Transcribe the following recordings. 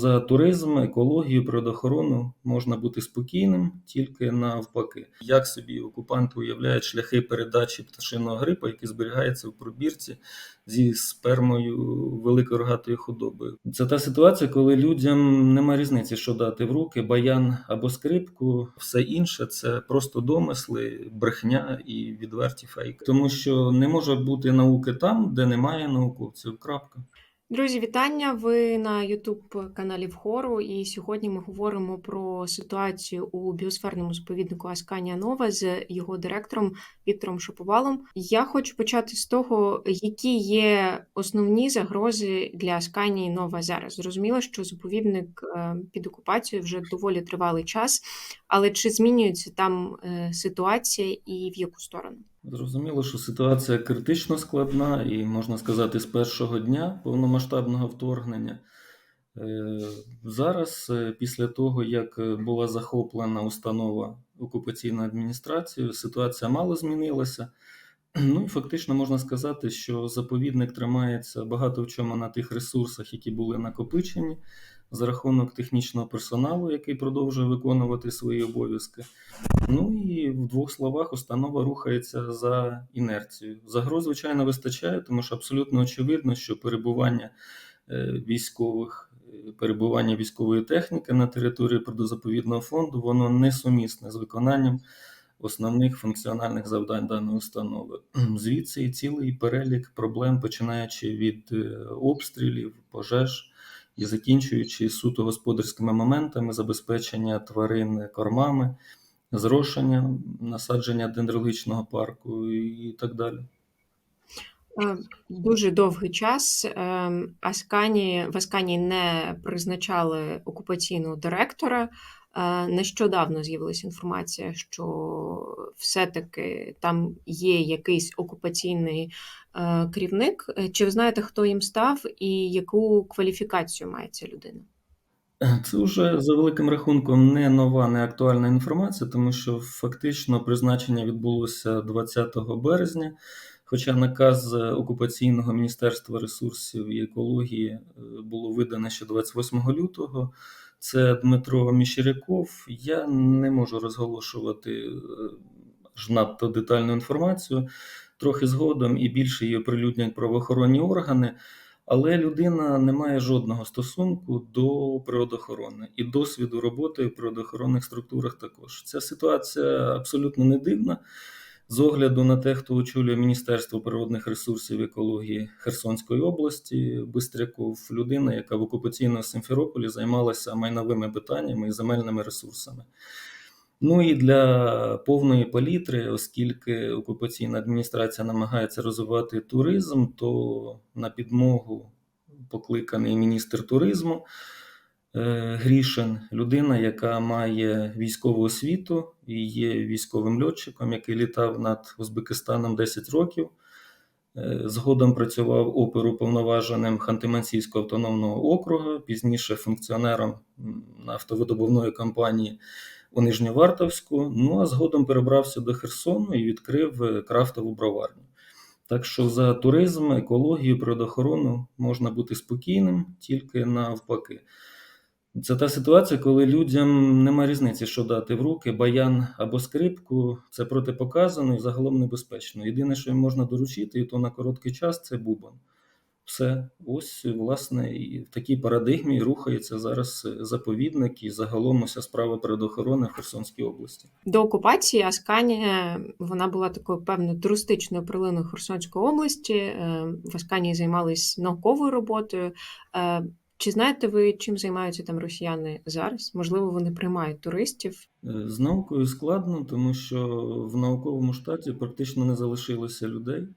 за туризм, екологію, природоохорону можна бути спокійним тільки навпаки. Як собі окупанти уявляють шляхи передачі пташиного грипу, який зберігається в пробірці зі спермою великої рогатої худоби? Це та ситуація, коли людям немає різниці, що дати в руки, баян або скрипку, все інше це просто домисли, брехня і відверті фейки, тому що не може бути науки там, де немає науковців. Крапка. Друзі, вітання! Ви на youtube каналі Вхору, і сьогодні ми говоримо про ситуацію у біосферному заповіднику Асканія Нова з його директором Віктором Шаповалом. Я хочу почати з того, які є основні загрози для Асканії Нова зараз. Зрозуміло, що заповідник е, під окупацією вже доволі тривалий час, але чи змінюється там е, ситуація і в яку сторону? Зрозуміло, що ситуація критично складна, і можна сказати, з першого дня повномасштабного вторгнення. Е, зараз, е, після того, як була захоплена установа окупаційною адміністрацією, ситуація мало змінилася. Ну і фактично можна сказати, що заповідник тримається багато в чому на тих ресурсах, які були накопичені за рахунок технічного персоналу, який продовжує виконувати свої обов'язки. Ну і в двох словах установа рухається за інерцією. Загроз, звичайно, вистачає, тому що абсолютно очевидно, що перебування е, військових. Е, перебування військової техніки на території природозаповідного фонду воно несумісне з виконанням основних функціональних завдань даної установи. Звідси цілий перелік проблем, починаючи від е, обстрілів, пожеж і закінчуючи суто господарськими моментами забезпечення тварин кормами, зрошення, насадження дендрологічного парку і так далі. Е, дуже довгий час ем, Аскані в Аскані не призначали окупаційного директора. Е, нещодавно з'явилася інформація, що все-таки там є якийсь окупаційний е, керівник. Е, чи ви знаєте, хто їм став і яку кваліфікацію має ця людина? Це вже за великим рахунком не нова, не актуальна інформація, тому що фактично призначення відбулося 20 березня. Хоча наказ окупаційного міністерства ресурсів і екології було видано ще 28 лютого це Дмитро Міщеряков. Я не можу розголошувати е, ж надто детальну інформацію. Трохи згодом і більше її оприлюднять правоохоронні органи, але людина не має жодного стосунку до природоохорони і досвіду роботи в природоохоронних структурах також. Ця ситуація абсолютно не дивна. З огляду на те, хто очолює Міністерство природних ресурсів і екології Херсонської області, Бистряков, людина, яка в окупаційному Симферополі займалася майновими питаннями і земельними ресурсами. Ну і для повної палітри, оскільки окупаційна адміністрація намагається розвивати туризм, то на підмогу покликаний міністр туризму. Е, Грішин людина, яка має військову освіту і є військовим льотчиком, який літав над Узбекистаном 10 років. Е, згодом працював оперу повноваженим Ханти-Мансійського автономного округу, пізніше функціонером нафтовидобувної компанії у Нижньовартовську. Ну а згодом перебрався до Херсону і відкрив е, крафтову броварню. Так що за туризм, екологію, природоохорону можна бути спокійним тільки навпаки. Це та ситуація, коли людям немає різниці, що дати в руки, баян або скрипку, це протипоказано і загалом небезпечно. Єдине, що їм можна доручити, і то на короткий час це бубон. Все, ось, власне, і в такій парадигмі рухається зараз заповідник і загалом уся справа передохорони в Херсонській області. До окупації Асканія вона була такою певно туристичною прилиною Херсонської області. Е, в Асканії займалися науковою роботою. Е, чи знаєте ви, чим займаються там росіяни зараз? Можливо, вони приймають туристів? Е, з наукою складно, тому що в науковому штаті практично не залишилося людей.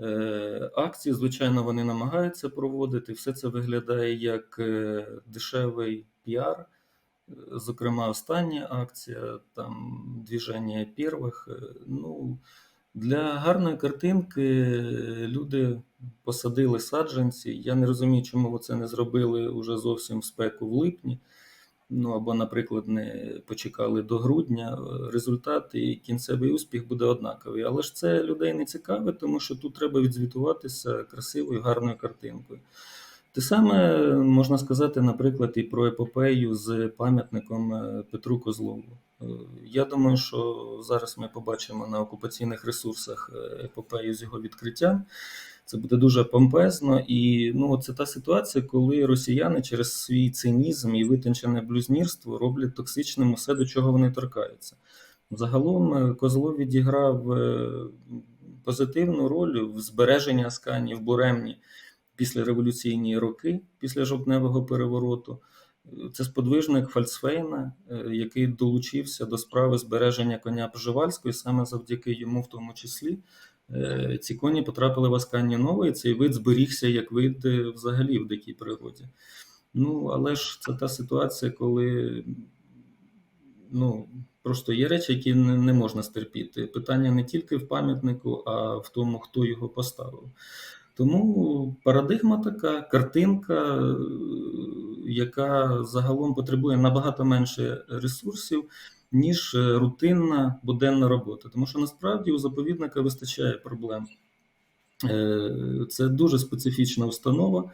Е, акції, звичайно, вони намагаються проводити. Все це виглядає як е, дешевий піар. Зокрема, остання акція, там двіження первих. Ну, для гарної картинки люди посадили саджанці. Я не розумію, чому це не зробили уже зовсім в спеку в липні. Ну або, наприклад, не почекали до грудня. Результат і кінцевий успіх буде однаковий. Але ж це людей не цікаве, тому що тут треба відзвітуватися красивою, гарною картинкою. Те саме можна сказати, наприклад, і про епопею з пам'ятником е, Петру Козлову. Е, Я думаю, що зараз ми побачимо на окупаційних ресурсах е, епопею з його відкриттям. Це буде дуже помпезно, і ну це та ситуація, коли росіяни через свій цинізм і витончене блюзнірство роблять токсичним усе, до чого вони торкаються. Загалом Козлов відіграв позитивну роль в збереженні Аскані в буремні післяреволюційні роки після жовтневого перевороту. Це сподвижник Фальцфейна, е, який долучився до справи збереження коня Пржевальського, і саме завдяки йому, в тому числі, е, ці коні потрапили в Аскані Нове, і цей вид зберігся як вид е, взагалі в дикій природі. Ну, але ж це та ситуація, коли ну, просто є речі, які не можна стерпіти. Питання не тільки в пам'ятнику, а в тому, хто його поставив. Тому парадигма така, картинка, е, яка загалом потребує набагато менше ресурсів, ніж е, рутинна буденна робота. Тому що насправді у заповідника вистачає проблем. Е, Це дуже специфічна установа.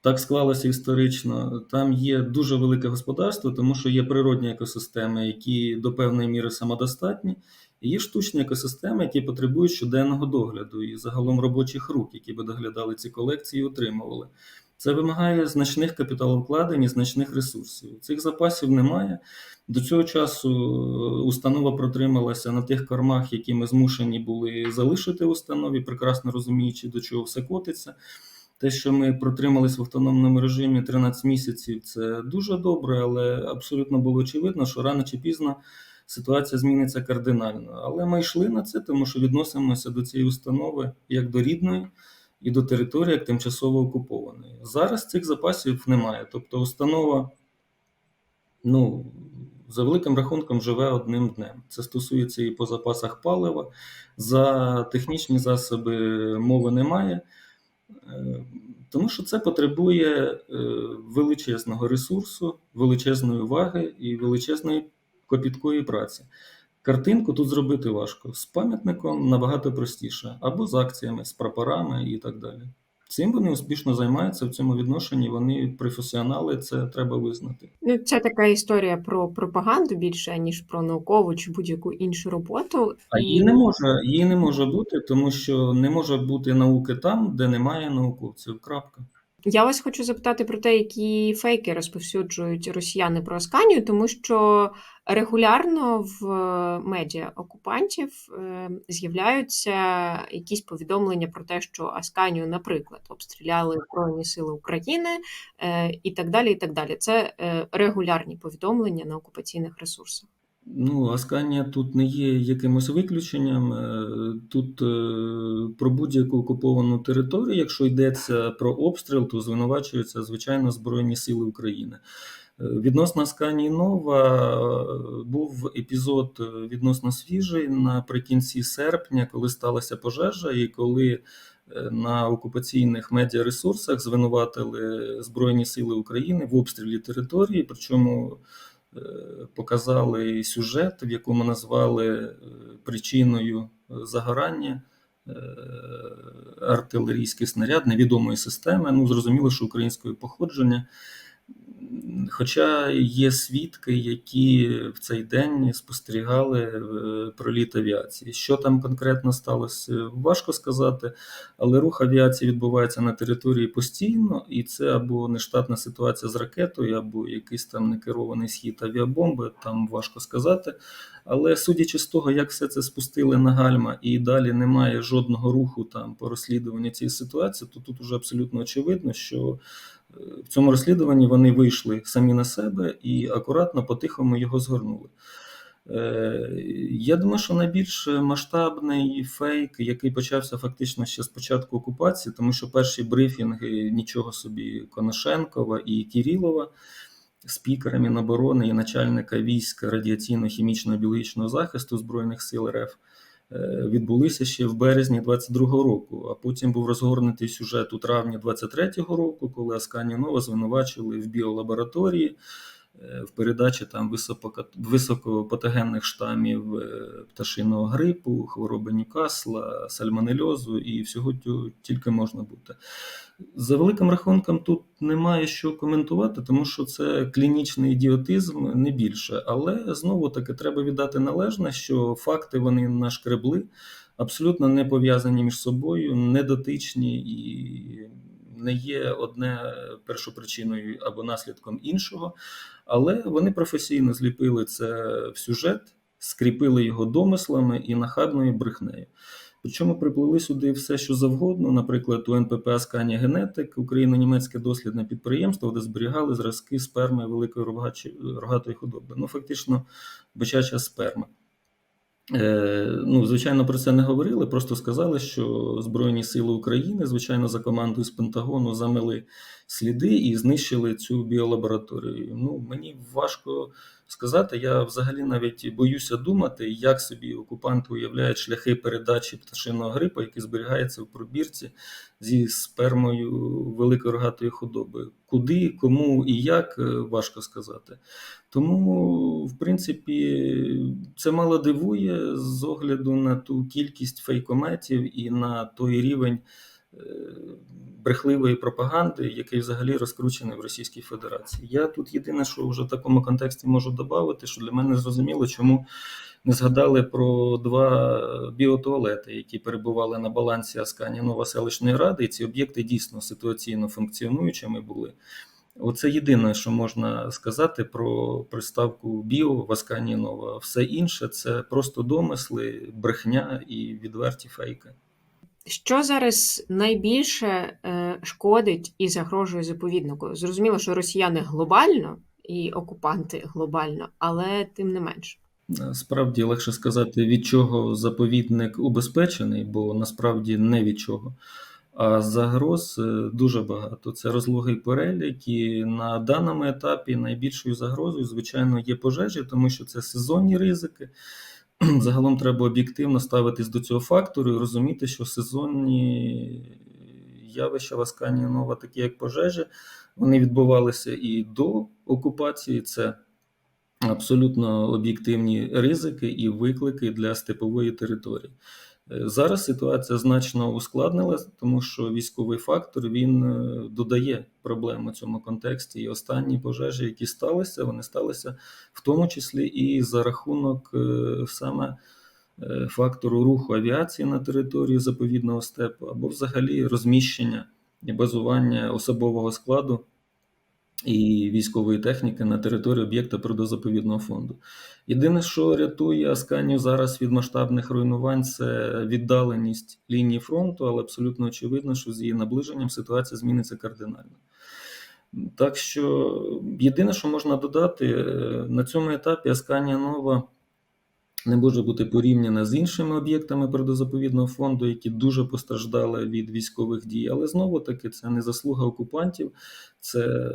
Так склалося історично. Там є дуже велике господарство, тому що є природні екосистеми, які до певної міри самодостатні, є штучні екосистеми, які потребують щоденного догляду і загалом робочих рук, які би доглядали ці колекції і утримували. Це вимагає значних капіталовкладень і значних ресурсів. Цих запасів немає. До цього часу е, установа протрималася на тих кормах, які ми змушені були залишити в установі, прекрасно розуміючи, до чого все котиться. Те, що ми протримались в автономному режимі 13 місяців, це дуже добре, але абсолютно було очевидно, що рано чи пізно ситуація зміниться кардинально. Але ми йшли на це, тому що відносимося до цієї установи як до рідної і до території як тимчасово окупованої. Зараз цих запасів немає. Тобто, установа, ну, за великим рахунком, живе одним днем. Це стосується і по запасах палива, за технічні засоби мови немає. Е, Тому що це потребує е, величезного ресурсу, величезної уваги і величезної копіткої праці. Картинку тут зробити важко. З пам'ятником набагато простіше, або з акціями, з прапорами і так далі. Цим вони успішно займаються в цьому відношенні. Вони професіонали, це треба визнати. Ну, це така історія про пропаганду більше, ніж про наукову чи будь-яку іншу роботу. А її не може, її не може бути, тому що не може бути науки там, де немає науковців. Крапка. Я вас хочу запитати про те, які фейки розповсюджують росіяни про Асканію, тому що регулярно в медіа окупантів е, з'являються якісь повідомлення про те, що Асканію, наприклад, обстріляли Збройні Сили України е, і так далі. І так далі. Це е, регулярні повідомлення на окупаційних ресурсах. Ну, Асканія тут не є якимось виключенням. Е, Тут е, про будь-яку окуповану територію, якщо йдеться про обстріл, то звинувачуються, звичайно, Збройні Сили України. Е, Відносно Асканії Нова був епізод відносно свіжий наприкінці серпня, коли сталася пожежа, і коли на окупаційних медіаресурсах звинуватили Збройні Сили України в обстрілі території, причому показали сюжет, в якому назвали е, причиною загорання е, артилерійський снаряд невідомої системи. Ну, зрозуміло, що українського походження. Хоча є свідки, які в цей день спостерігали е, проліт авіації. Що там конкретно сталося, важко сказати, але рух авіації відбувається на території постійно, і це або нештатна ситуація з ракетою, або якийсь там некерований схід авіабомби, там важко сказати. Але судячи з того, як все це спустили на гальма, і далі немає жодного руху там по розслідуванню цієї ситуації, то тут уже абсолютно очевидно, що в цьому розслідуванні вони вийшли самі на себе і акуратно по-тихому його згорнули. Е, Я думаю, що найбільш масштабний фейк, який почався фактично ще з початку окупації, тому що перші брифінги нічого собі Коношенкова і Кірілова, спікера Міноборони і начальника війська радіаційно-хімічного біологічного захисту Збройних сил РФ відбулися ще в березні 22-го року. А потім був розгорнутий сюжет у травні 23-го року, коли Асканінова звинувачили в біолабораторії е, в передачі там високо- високопатогенних штамів е, пташиного грипу, хвороби Ньюкасла, сальмонельозу і всього тільки можна бути. За великим рахунком, тут немає що коментувати, тому що це клінічний ідіотизм, не більше. Але знову таки треба віддати належне, що факти вони нашкребли, абсолютно не пов'язані між собою, не дотичні і не є одне першопричиною або наслідком іншого. Але вони професійно зліпили це в сюжет, скріпили його домислами і нахабною брехнею. Причому приплели сюди все, що завгодно, наприклад, у НПП Асканія Генетик, Україно-німецьке дослідне підприємство, де зберігали зразки сперми великої рогатої худоби. Ну, фактично, бичача сперма. Е, ну, звичайно, про це не говорили, просто сказали, що Збройні Сили України, звичайно, за командою з Пентагону замели сліди і знищили цю біолабораторію. Ну, мені важко сказати. Я взагалі навіть боюся думати, як собі окупанти уявляють шляхи передачі пташиного грипу, який зберігається в пробірці зі спермою великої рогатої худоби. Куди, кому і як е, важко сказати. Тому, в принципі, це мало дивує з огляду на ту кількість фейкометів і на той рівень брехливої пропаганди, який взагалі розкручений в Російській Федерації. Я тут єдине, що вже в такому контексті можу додати, що для мене зрозуміло, чому не згадали про два біотуалети, які перебували на балансі Аскані Нова селищної ради, і ці об'єкти дійсно ситуаційно функціонуючими були. Оце єдине, що можна сказати про приставку біо в Аскані Все інше це просто домисли, брехня і відверті фейки. Що зараз найбільше е, шкодить і загрожує заповіднику? Зрозуміло, що росіяни глобально і окупанти глобально, але тим не менш. Справді легше сказати, від чого заповідник убезпечений, бо насправді не від чого. А загроз е, дуже багато. Це розлогий перелік, і на даному етапі найбільшою загрозою, звичайно, є пожежі, тому що це сезонні ризики. Загалом треба об'єктивно ставитись до цього фактору і розуміти, що сезонні явища в Аскані Нова, такі як пожежі, вони відбувалися і до окупації. Це абсолютно об'єктивні ризики і виклики для степової території. Зараз ситуація значно ускладнилась, тому що військовий фактор він е, додає проблем у цьому контексті. І останні пожежі, які сталися, вони сталися в тому числі і за рахунок е, саме е, фактору руху авіації на території заповідного степу, або взагалі розміщення і базування особового складу і військової техніки на території об'єкта природозаповідного фонду. Єдине, що рятує Асканію зараз від масштабних руйнувань, це віддаленість лінії фронту, але абсолютно очевидно, що з її наближенням ситуація зміниться кардинально. Так що єдине, що можна додати, е, на цьому етапі Асканія Нова не може бути порівняна з іншими об'єктами природозаповідного фонду, які дуже постраждали від військових дій. Але знову таки це не заслуга окупантів, це е,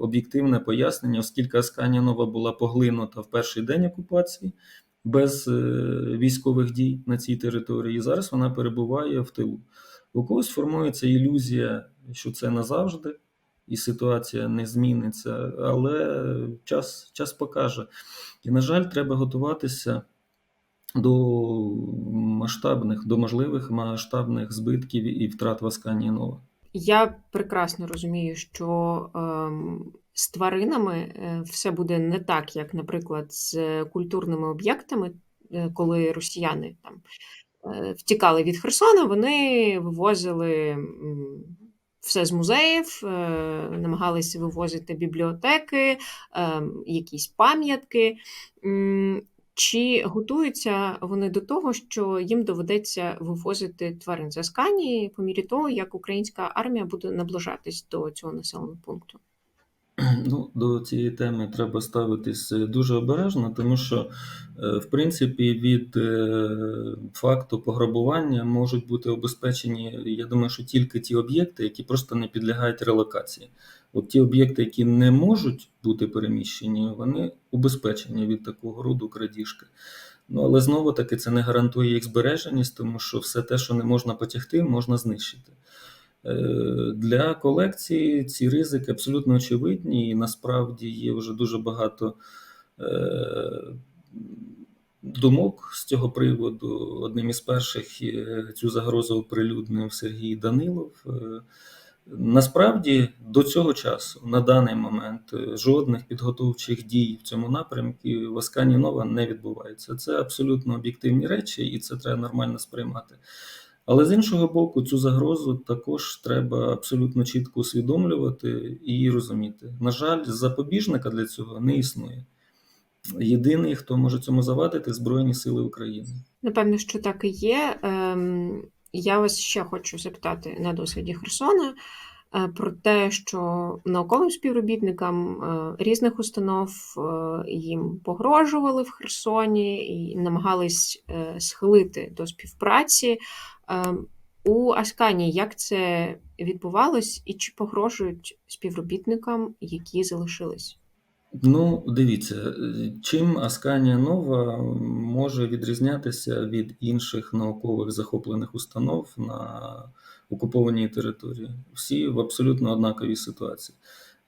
об'єктивне пояснення, оскільки Асканія Нова була поглинута в перший день окупації без е, військових дій на цій території. І зараз вона перебуває в тилу. У когось формується ілюзія, що це назавжди. І ситуація не зміниться, але час, час покаже. І, на жаль, треба готуватися до масштабних, до можливих масштабних збитків і втрат в Асканії Нова. Я прекрасно розумію, що ем, з тваринами е, все буде не так, як, наприклад, з культурними об'єктами, е, коли росіяни там е, втікали від Херсона, вони вивозили все з музеїв, намагалися вивозити бібліотеки, ем, якісь пам'ятки. Чи готуються вони до того, що їм доведеться вивозити тварин з Асканії по мірі того, як українська армія буде наближатись до цього населеного пункту? Ну, до цієї теми треба ставитись е, дуже обережно, тому що, е, в принципі, від е, факту пограбування можуть бути обезпечені, я думаю, що тільки ті об'єкти, які просто не підлягають релокації. От ті об'єкти, які не можуть бути переміщені, вони убезпечені від такого роду крадіжки. Ну, але знову таки це не гарантує їх збереженість, тому що все те, що не можна потягти, можна знищити. Е, Для колекції ці ризики абсолютно очевидні, і насправді є вже дуже багато е, думок з цього приводу. Одним із перших е, цю загрозу оприлюднив Сергій Данилов. Насправді до цього часу, на даний момент, жодних підготовчих дій в цьому напрямку в Аскані Нова не відбувається. Це абсолютно об'єктивні речі, і це треба нормально сприймати. Але з іншого боку, цю загрозу також треба абсолютно чітко усвідомлювати і розуміти. На жаль, запобіжника для цього не існує. Єдиний, хто може цьому завадити, Збройні Сили України. Напевно, що так і є. Ем, Я вас ще хочу запитати на досвіді Херсона про те, що науковим співробітникам е, різних установ е, їм погрожували в Херсоні і намагались е, схилити до співпраці. У Аскані як це відбувалось і чи погрожують співробітникам, які залишились? Ну, дивіться, чим Асканія Нова може відрізнятися від інших наукових захоплених установ на окупованій території. Всі в абсолютно однаковій ситуації.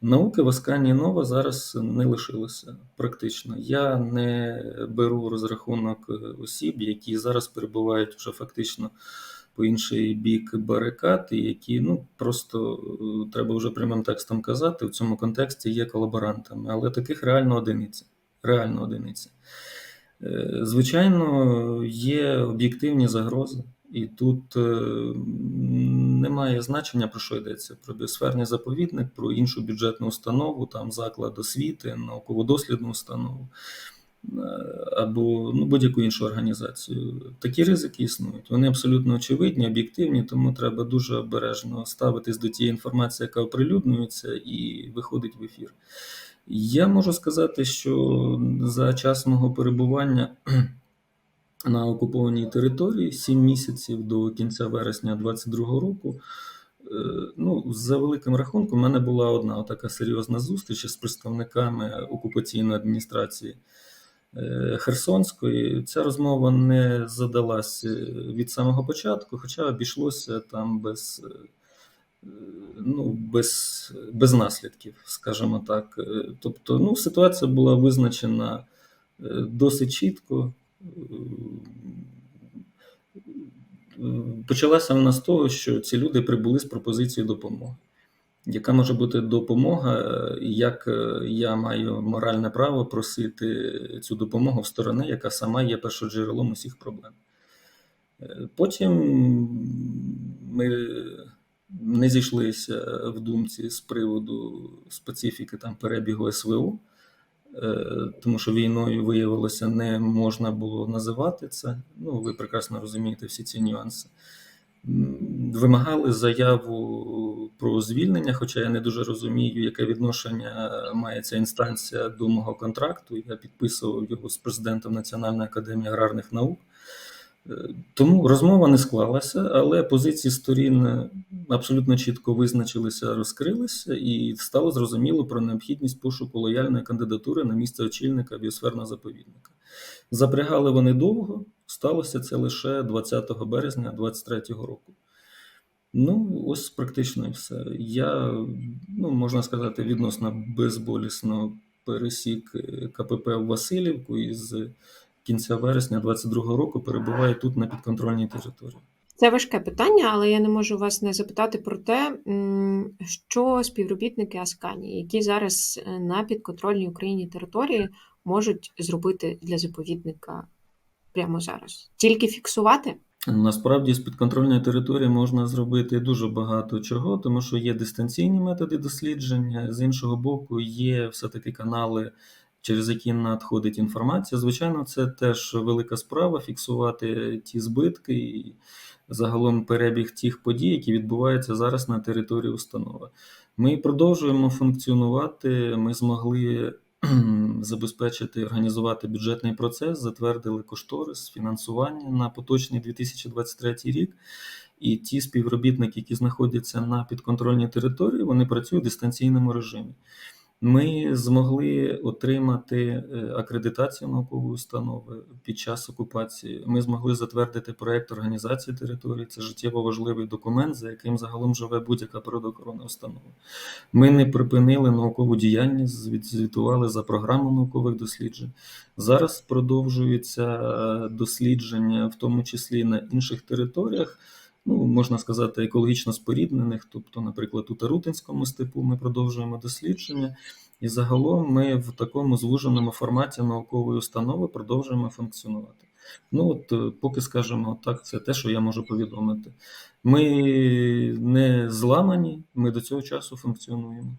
Науки в Асканії Нова зараз не лишилося практично. Я не беру розрахунок осіб, які зараз перебувають вже фактично по інший бік барикад, які ну просто е, треба вже прямим текстом казати, в цьому контексті є колаборантами, але таких реально одиниці. Реально одиниці. Е, Звичайно, є об'єктивні загрози, і тут е, немає значення, про що йдеться: про біосферний заповідник, про іншу бюджетну установу, там заклад освіти, науково-дослідну установу або ну, будь-яку іншу організацію. Такі ризики існують. Вони абсолютно очевидні, об'єктивні, тому треба дуже обережно ставитись до тієї інформації, яка оприлюднюється, і виходить в ефір. Я можу сказати, що за час мого перебування на окупованій території 7 місяців до кінця вересня 2022 року. е, Ну, за великим рахунком, у мене була одна така серйозна зустріч з представниками окупаційної адміністрації е, Херсонської. Ця розмова не задалась е, від самого початку, хоча обійшлося там без, е, ну, без, без наслідків, скажімо так. Е, Тобто, ну, ситуація була визначена е, досить чітко. Почалася вона з того, що ці люди прибули з пропозицією допомоги. Яка може бути допомога, е, як е, я маю моральне право просити цю допомогу в сторони, яка сама є першоджерелом усіх проблем. Е, Потім ми не зійшлися в думці з приводу специфіки там перебігу СВО, е, тому що війною виявилося не можна було називати це. Ну, ви прекрасно розумієте всі ці нюанси. Вимагали заяву про звільнення, хоча я не дуже розумію, яке відношення має ця інстанція до мого контракту. Я підписував його з президентом Національної академії аграрних наук. Е, Тому розмова не склалася, але позиції сторін абсолютно чітко визначилися, розкрилися, і стало зрозуміло про необхідність пошуку лояльної кандидатури на місце очільника біосферного заповідника. Запрягали вони довго, сталося це лише 20 березня 2023 року. Ну, ось практично все. Я, ну, можна сказати, відносно безболісно пересік е, КПП в Васильівку і з кінця вересня 2022 року перебуваю тут на підконтрольній території. Це важке питання, але я не можу вас не запитати про те, що співробітники Аскані, які зараз е, на підконтрольній Україні території, можуть зробити для заповідника прямо зараз. Тільки фіксувати? Насправді з підконтрольної території можна зробити дуже багато чого, тому що є дистанційні методи дослідження. З іншого боку, є все-таки канали, через які надходить інформація. Звичайно, це теж велика справа фіксувати ті збитки і загалом перебіг тих подій, які відбуваються зараз на території установи. Ми продовжуємо функціонувати. Ми змогли забезпечити, організувати бюджетний процес, затвердили кошторис фінансування на поточний 2023 рік. І ті співробітники, які знаходяться на підконтрольній території, вони працюють в дистанційному режимі. Ми змогли отримати е, акредитацію наукової установи під час окупації. Ми змогли затвердити проект організації території. Це життєво важливий документ, за яким загалом живе будь-яка природоохоронна установа. Ми не припинили наукову діяльність, звітували за програму наукових досліджень. Зараз продовжуються е, дослідження, в тому числі на інших територіях. Ну, можна сказати, екологічно споріднених, тобто, наприклад, у Тарутинському степу ми продовжуємо дослідження, і загалом ми в такому звуженому форматі наукової установи продовжуємо функціонувати. Ну, от, е, поки скажемо так, це те, що я можу повідомити. Ми не зламані, ми до цього часу функціонуємо.